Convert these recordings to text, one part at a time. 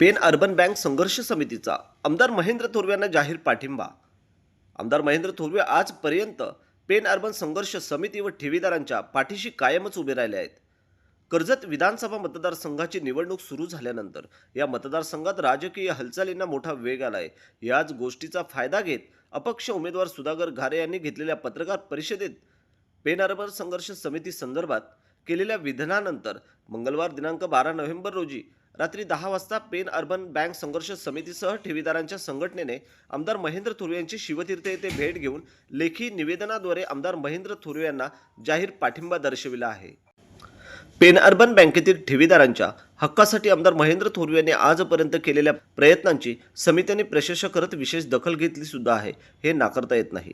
Pen urban bank संघर्ष समितीचा आमदार महेंद्र थोरव्यांना जाहीर पाठिंबा. आमदार महेंद्र थोरवे आजपर्यंत पेन अर्बन संघर्ष समिती व ठेवीदारांच्या पाठीशी कायमच उभे राहिले आहेत. कर्जत विधानसभा मतदारसंघाची निवडणूक सुरू झाल्यानंतर या मतदारसंघात राजकीय हालचालींना मोठा वेग आला आहे याच गोष्टीचा फायदा घेत अपक्ष उमेदवार सुधाकर घारे यांनी घेतलेल्या पत्रकार परिषदेत पेन अर्बन संघर्ष समिती संदर्भात केलेल्या विधानानंतर मंगळवार दिनांक बारा नोव्हेंबर रोजी रात्री दहा वाजता पेन अर्बन बँक संघर्ष समितीसह ठेवीदारांच्या संघटनेने आमदार महेंद्र थोरवे यांची शिवतीर्थ येथे भेट घेऊन लेखी निवेदनाद्वारे आमदार महेंद्र थोरवे यांना जाहीर पाठिंबा दर्शविला आहे. पेन अर्बन बँकेतील ठेवीदारांच्या हक्कासाठी आमदार महेंद्र थोरवे यांनी आजपर्यंत केलेल्या प्रयत्नांची समित्याने प्रशंसा करत विशेष दखल घेतली सुद्धा आहे हे नाकारता येत नाही.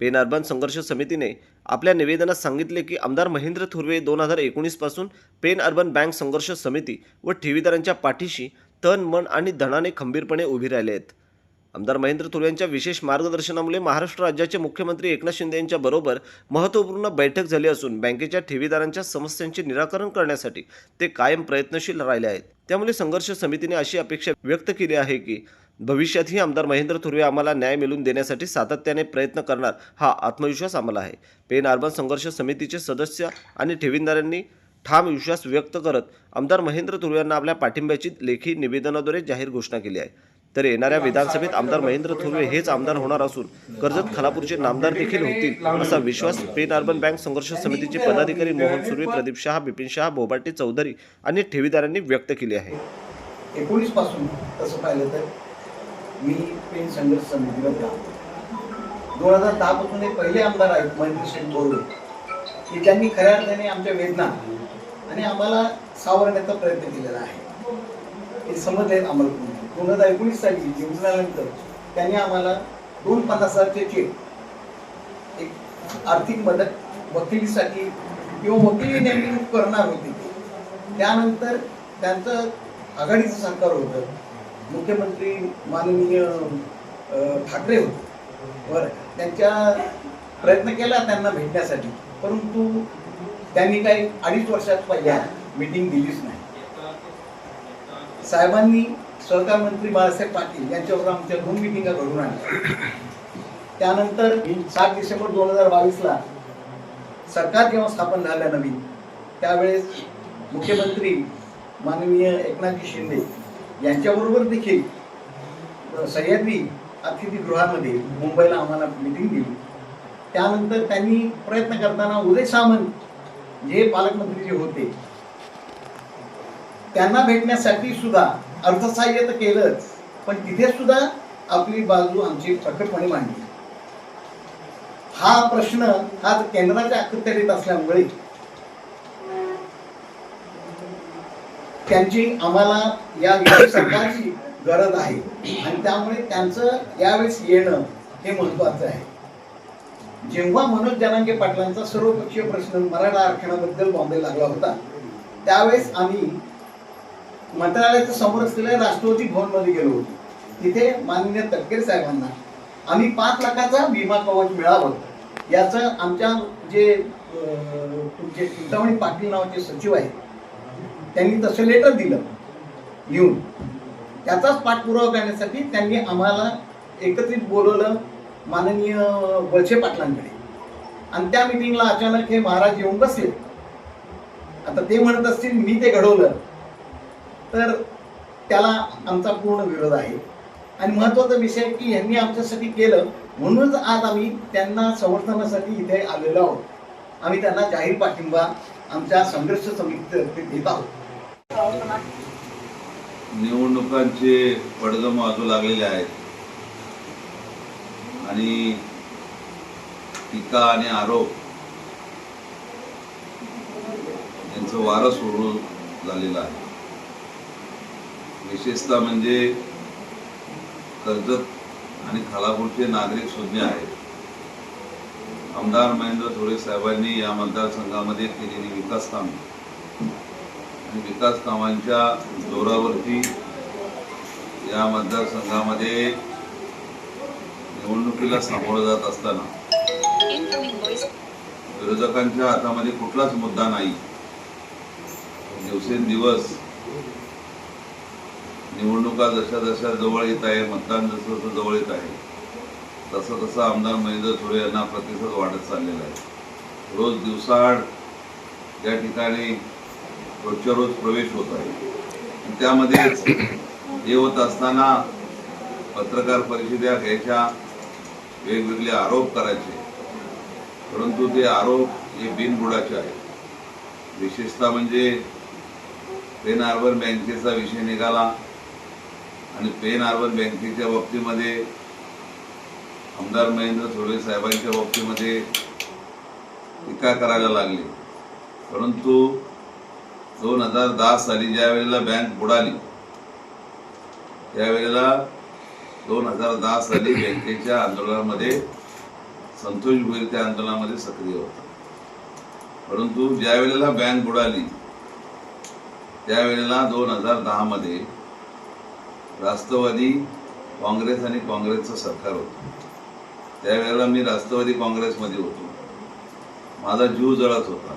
पेन अर्बन संघर्ष समितीने आपल्या निवेदनात सांगितले की आमदार महेंद्र थुर्वे दोन हजार एकोणीसपासून पेन अर्बन बँक संघर्ष समिती व ठेवीदारांच्या पाठीशी तन मन आणि धनाने खंबीरपणे उभी राहिले आहेत. आमदार महेंद्र थोरवे यांच्या विशेष मार्गदर्शनामुळे महाराष्ट्र राज्याचे मुख्यमंत्री एकनाथ शिंदे यांच्या बरोबर महत्त्वपूर्ण बैठक झाली असून बँकेच्या ठेवीदारांच्या समस्यांचे निराकरण करण्यासाठी ते कायम प्रयत्नशील राहिले आहेत. त्यामुळे संघर्ष समितीने अशी अपेक्षा व्यक्त केली आहे की भविष्यातही आमदार महेंद्र थुर्वे आम्हाला न्याय मिळवून देण्यासाठी सातत्याने प्रयत्न करणार हा आत्मविश्वास आम्हाला आहे. पेन अर्बन संघर्ष समितीचे सदस्य आणि ठेवीदारांनी ठाम विश्वास व्यक्त करत आमदार महेंद्र थोरवे यांना आपल्या पाठिंब्याची लेखी निवेदनाद्वारे जाहीर घोषणा केली आहे. तर येणाऱ्या विधानसभेत आमदार महेंद्र थुर्वे हेच आमदार होणार असून कर्जत खालापूरचे नामदार देखील होतील असा विश्वास पेन अर्बन बँक संघर्ष समितीचे पदाधिकारी मोहन सुर्वे प्रदीप शहा बिपिन शहा बोबाटे चौधरी आणि ठेवीदारांनी व्यक्त केली आहे. एकोणीसपासून तसं पाहिलं तर मी पेन संघर्ष समितीमध्ये काम दोन हजार दहा पासून हे पहिले आमदार आहेत महेंद्र शेठ बोरवे. की त्यांनी खऱ्या अर्थाने आमच्या वेदना आणि आम्हाला सावरण्याचा प्रयत्न केलेला आहे. हे समजले आम्हाला दोन हजार एकोणीस साली निवडून आल्यानंतर त्यांनी आम्हाला दोन पन्नास हजारचे चेक एक आर्थिक मदत वकिलीसाठी किंवा वकिली नेमणूक करणार होती त्यानंतर त्यांचं आघाडीचं सरकार होतं. मुख्यमंत्री माननीय ठाकरे होते. बरं. त्यांच्या प्रयत्न केला त्यांना भेटण्यासाठी. परंतु त्यांनी काही अडीच वर्षात पहिल्या मीटिंग दिलीच नाही. साहेबांनी सहकार मंत्री बाळासाहेब पाटील यांच्याबरोबर आमच्या दोन मिटिंगा घडून आणल्या. त्यानंतर सात डिसेंबर दोन हजार बावीसला सरकार जेव्हा स्थापन झालं नवीन त्यावेळेस मुख्यमंत्री माननीय एकनाथजी शिंदे यांच्याबरोबर देखील सह्याद्री अतिथीगृहामध्ये मुंबईला आम्हाला मिटिंग दिली. त्यानंतर त्यांनी प्रयत्न करताना उदय सामंत जे पालकमंत्री जे होते त्यांना भेटण्यासाठी सुद्धा अर्थसहाय्य तर केलंच पण तिथे सुद्धा आपली बाजू आमची प्रकटपणे मांडली. हा प्रश्न हा केंद्राच्या अखत्यारीत असल्यामुळे त्यांची आम्हाला या विरोधी सरकारची गरज आहे. आणि त्यामुळे त्यांचं यावेळेस येणं हे महत्वाचं आहे. जेव्हा मनोज जनांगे पाटलांचा सर्वपक्षीय प्रश्न मराठा आरक्षणाबद्दल बॉम्बे लागला होता त्यावेळेस आम्ही मंत्रालयाच्या समोर असलेल्या राष्ट्रपती भवनमध्ये गेलो होतो. तिथे माननीय तटकरे साहेबांना आम्ही पाच लाखाचा विमा कवच मिळावं याचं आमच्या जे तुमचे चिंतामणी पाटील नावाचे सचिव आहेत त्यांनी तसं लेटर दिलं. लिहून त्याचाच पाठपुरावा करण्यासाठी त्यांनी आम्हाला एकत्रित बोलवलं माननीय वळसे पाटलांकडे. आणि त्या मिटिंगला अचानक हे महाराज येऊन बसले. आता ते म्हणत असतील मी ते घडवलं. तर त्याला आमचा पूर्ण विरोध आहे. आणि महत्त्वाचा विषय की यांनी आमच्यासाठी केलं. म्हणूनच आज आम्ही त्यांना समर्थनासाठी इथे आलेलो आहोत. आम्ही त्यांना जाहीर पाठिंबा आमच्या संघर्ष समितीतर्फे देत आहोत. निवडणुकांचे पडगम वाजू लागलेले आहेत. आणि टीका आणि आरोप यांचं वारं सुरू झालेलं आहे. विशेषतः म्हणजे कर्जत आणि खालापूरचे नागरिक सुज्ञ आहेत. आमदार महेंद्र थोरे साहेबांनी या मतदारसंघामध्ये केलेली विकास कामे आणि विकास कामांच्या जोरावरती या मतदारसंघामध्ये निवडणुकीला सामोरं जात असताना विरोधकांच्या हातामध्ये कुठलाच मुद्दा नाही. दिवसेंदिवस निवडणुका जशा जशा जवळ येत आहे मतदान जसं जसं जवळ येत आहे तसं तसं आमदार महेंद्र थोरे यांना प्रतिसाद वाढत चाललेला आहे. रोज दिवसाआड या ठिकाणी रोजच्या रोज प्रवेश होत आहे. त्यामध्ये त्यामध्येच हे होत असताना पत्रकार परिषदा घ्यायच्या वेगवेगळे आरोप करायचे. परंतु ते आरोप हे बिनबुडाचे आहेत. विशेषतः म्हणजे पेन अर्बन बँकेचा विषय निघाला आणि पेन अर्बन बँकेच्या बाबतीमध्ये आमदार महेंद्र थोरवे साहेबांच्या बाबतीमध्ये टीका करायला लागली. परंतु दोन हजार दहा साली ज्या वेळेला बँक बुडाली त्यावेळेला दोन हजार दहा साली बँकेच्या आंदोलनामध्ये संतोष भोईर त्या आंदोलनामध्ये सक्रिय होता. परंतु ज्या वेळेला बँक बुडाली त्यावेळेला दोन हजार दहा मध्ये राष्ट्रवादी काँग्रेस आणि काँग्रेसचं सरकार होतं. त्यावेळेला मी राष्ट्रवादी काँग्रेसमध्ये होतो. माझा जीव जळत होता.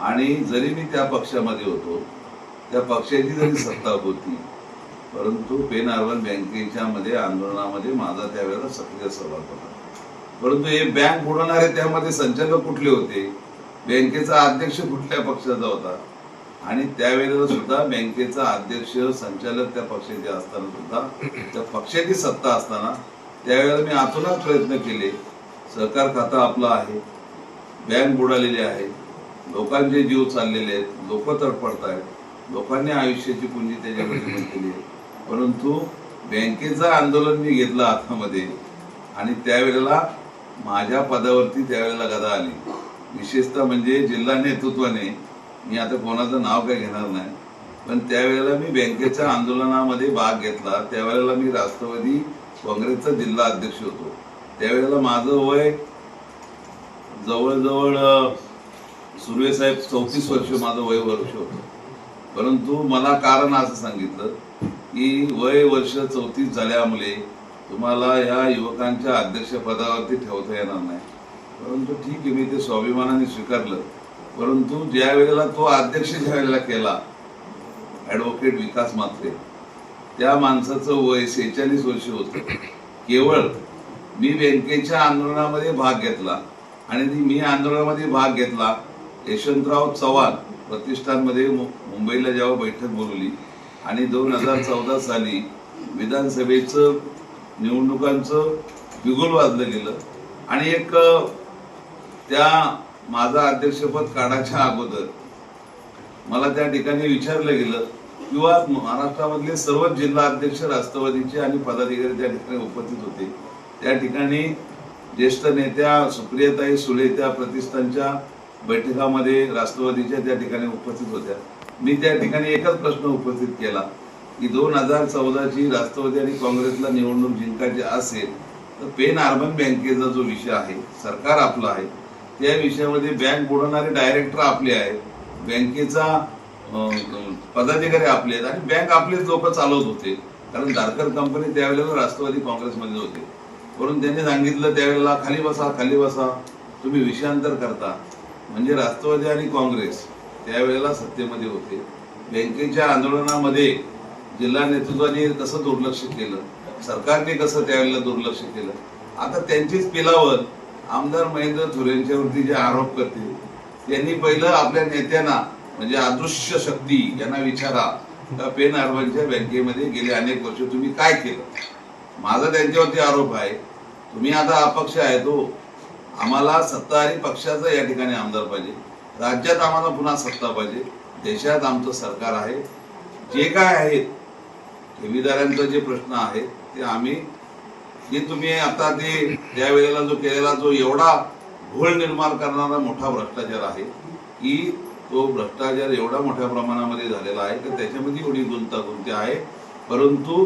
आणि जरी मी त्या पक्षामध्ये होतो त्या पक्षाची जरी सत्ता होती परंतु पेन अर्बन बँकेच्या मध्ये आंदोलनामध्ये माझा त्यावेळेला सक्रिय सहभाग होता. परंतु हे बँक बुडवणारे त्यामध्ये संचालक कुठले होते? बँकेचा अध्यक्ष कुठल्या पक्षाचा होता? आणि त्यावेळेला सुद्धा बँकेचा अध्यक्ष संचालक त्या पक्षाचे असताना सुद्धा त्या पक्षाची सत्ता असताना त्यावेळेला मी आतूनच प्रयत्न केले. सहकार खातं आपलं आहे. बँक बुडालेली आहे. लोकांचे जीव चाललेले आहेत लोक तडफडत आहेत लोकांनी आयुष्याची पुंजी त्याच्यामध्ये केली आहे. परंतु बँकेचं आंदोलन मी घेतलं हातामध्ये आणि त्यावेळेला माझ्या पदावरती त्यावेळेला गदा आली. विशेषतः म्हणजे जिल्हा नेतृत्वाने मी आता कोणाचं नाव काही घेणार नाही पण त्यावेळेला मी बँकेच्या आंदोलनामध्ये भाग घेतला. त्यावेळेला मी राष्ट्रवादी काँग्रेसचा जिल्हा अध्यक्ष होतो. त्यावेळेला माझं वय जवळजवळ सुर्वे साहेब चौतीस वर्ष माझं वय वर्ष होतं. परंतु मला कारण असं सांगितलं की वय वर्ष चौतीस झाल्यामुळे तुम्हाला या युवकांच्या अध्यक्षपदावरती ठेवता येणार नाही. परंतु ठीक आहे मी ते स्वाभिमानाने स्वीकारलं. परंतु ज्या वेळेला तो अध्यक्ष ज्या वेळेला केला ॲडव्होकेट विकास मात्रे त्या माणसाचं वय सेहेचाळीस वर्ष होतं. केवळ मी बँकेच्या आंदोलनामध्ये भाग घेतला आणि मी आंदोलनामध्ये भाग घेतला यशवंतराव चव्हाण प्रतिष्ठानमध्ये मुंबईला जेव्हा बैठक बोलवली आणि दोन हजार चौदा साली विधानसभेचं निवडणुकांचं बिगुल वाजलं गेलं. आणि एक त्या माझा अध्यक्षपद काढायच्या अगोदर मला त्या ठिकाणी विचारलं गेलं किंवा महाराष्ट्रामधले सर्वच जिल्हा अध्यक्ष राष्ट्रवादीचे आणि पदाधिकारी त्या ठिकाणी उपस्थित होते. त्या ठिकाणी ज्येष्ठ नेत्या सुप्रियाताई सुळे त्या प्रतिष्ठानच्या बैठकामध्ये राष्ट्रवादीच्या त्या ठिकाणी उपस्थित होत्या. मी त्या ठिकाणी एकच प्रश्न उपस्थित केला की दोन हजार चौदाची राष्ट्रवादी आणि काँग्रेसला निवडणूक जिंकायची असेल तर पेन अर्बन बँकेचा जो विषय आहे सरकार आपला आहे त्या विषयामध्ये बँक बुडवणारे डायरेक्टर आपले आहेत बँकेचा पदाधिकारी आपले आहेत आणि बँक आपलेच लोक चालवत होते कारण दारकर कंपनी त्यावेळेला राष्ट्रवादी काँग्रेसमध्ये होते. म्हणून त्यांनी सांगितलं त्यावेळेला खाली बसा खाली बसा तुम्ही विषयांतर करता. म्हणजे राष्ट्रवादी आणि काँग्रेस त्यावेळेला सत्तेमध्ये होते. बँकेच्या आंदोलनामध्ये जिल्हा नेतृत्वाने कसं दुर्लक्ष केलं? सरकारने कसं त्यावेळेला दुर्लक्ष केलं? आता त्यांचीच पिलावर आमदार महेंद्र थोरेंच्यावरती जे आरोप करते त्यांनी पहिलं आपल्या नेत्यांना म्हणजे अदृश्य शक्ती यांना विचारा का पेन अर्बनच्या बँकेमध्ये गेले अनेक वर्ष. तुम्ही काय केलं? माझा त्यांच्यावरती आरोप आहे. तुम्ही आता अपक्ष आहे तो हो. आम्हाला सत्ताधारी पक्षाचा या ठिकाणी आमदार पाहिजे. राज्यात आम्हाला पुन्हा सत्ता पाहिजे. देशात आमचं सरकार आहे. जे काय आहेत ठेवीदारांचा जे प्रश्न आहे ते आम्ही जे तुम्ही आता ते त्या वेळेला जो केलेला जो एवढा घोळ निर्माण करणारा मोठा भ्रष्टाचार आहे की तो भ्रष्टाचार एवढा मोठ्या प्रमाणामध्ये झालेला आहे की त्याच्यामध्ये एवढी गुंतागुंती आहे. परंतु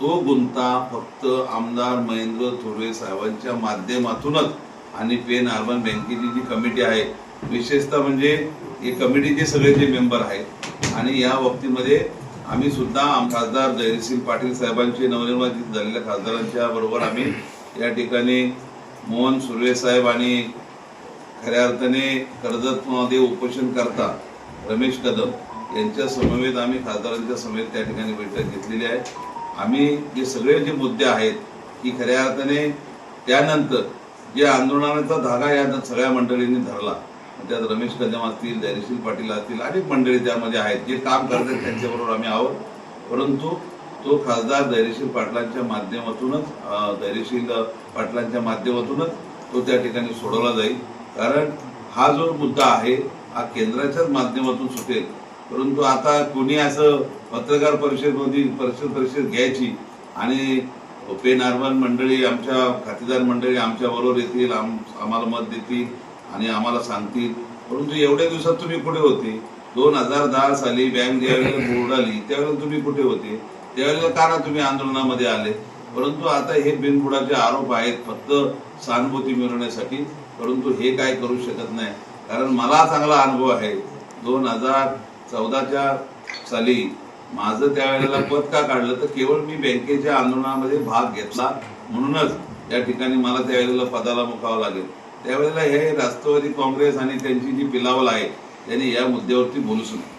तो गुंता फक्त आमदार महेंद्र थोरवे साहेबांच्या माध्यमातूनच आणि पेन अर्बन बँकेची जी कमिटी आहे विशेषतः म्हणजे हे कमिटीचे सगळे जे मेंबर आहेत. आणि या बाबतीमध्ये आम्ही सुद्धा खासदार जयसिंग पाटील साहेबांचे नवनिर्वाचित झालेल्या खासदारांच्या बरोबर आम्ही या ठिकाणी मोहन सुर्वे साहेब आणि खऱ्या अर्थाने कर्जतमध्ये उपोषण करता रमेश कदम यांच्या समवेत आम्ही खासदारांच्या समेत त्या ठिकाणी बैठक घेतलेली आहे. आम्ही जे सगळे जे मुद्दे आहेत की खऱ्या अर्थाने त्यानंतर जे आंदोलनाचा धागा या सगळ्या मंडळींनी धरला. त्यात रमेश कदम असतील धैर्यशील पाटील असतील अनेक मंडळी त्यामध्ये आहेत जे काम करतात त्यांच्याबरोबर आम्ही आहोत. परंतु तो खासदार धैर्यशील पाटलांच्या माध्यमातूनच अं, धैर्यशील पाटलांच्या माध्यमातूनच तो त्या ठिकाणी सोडवला जाईल. कारण हा जो मुद्दा आहे हा केंद्राच्याच माध्यमातून सुटेल. परंतु आता कोणी असं पत्रकार परिषदमध्ये परिषद परिषद घ्यायची आणि पेन मंडळी आमच्या खातेदार मंडळी आमच्या बरोबर येतील आम आम्हाला मत देतील आणि आम्हाला सांगतील. परंतु एवढ्या दिवसात तुम्ही कुठे होते? दोन हजार दहा साली बँक ज्यावेळेला बुडाली त्यावेळेला तुम्ही कुठे होते? त्यावेळेला का ना तुम्ही आंदोलनामध्ये आले? परंतु आता हे बिनबुडाचे आरोप आहेत फक्त सहानुभूती मिळवण्यासाठी. परंतु हे काय करू शकत नाही. कारण मला चांगला अनुभव आहे. दोन हजार चौदाच्या साली माझं त्यावेळेला पद का काढलं तर केवळ मी बँकेच्या आंदोलनामध्ये भाग घेतला म्हणूनच त्या ठिकाणी मला त्यावेळेला पदाला मुकावं लागेल. त्यावेळेला हे राष्ट्रवादी काँग्रेस आणि त्यांची जी पिलावल आहे त्यांनी या मुद्द्यावरती बोलूच नये